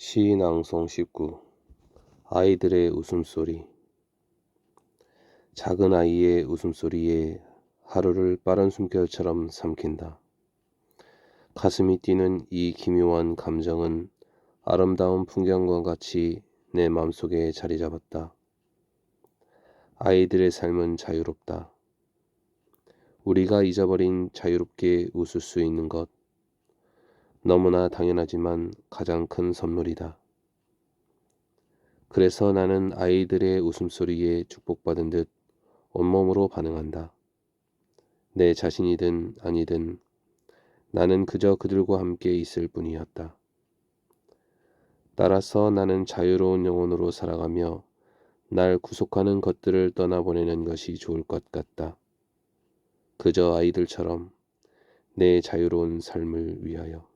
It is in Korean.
시낭송 19 아이들의 웃음소리 작은 아이의 웃음소리에 하루를 빠른 숨결처럼 삼킨다. 가슴이 뛰는 이 기묘한 감정은 아름다운 풍경과 같이 내 마음속에 자리 잡았다. 아이들의 삶은 자유롭다. 우리가 잊어버린 자유롭게 웃을 수 있는 것. 너무나 당연하지만 가장 큰 선물이다. 그래서 나는 아이들의 웃음소리에 축복받은 듯 온몸으로 반응한다. 내 자신이든 아니든 나는 그저 그들과 함께 있을 뿐이었다. 따라서 나는 자유로운 영혼으로 살아가며 날 구속하는 것들을 떠나보내는 것이 좋을 것 같다. 그저 아이들처럼 내 자유로운 삶을 위하여.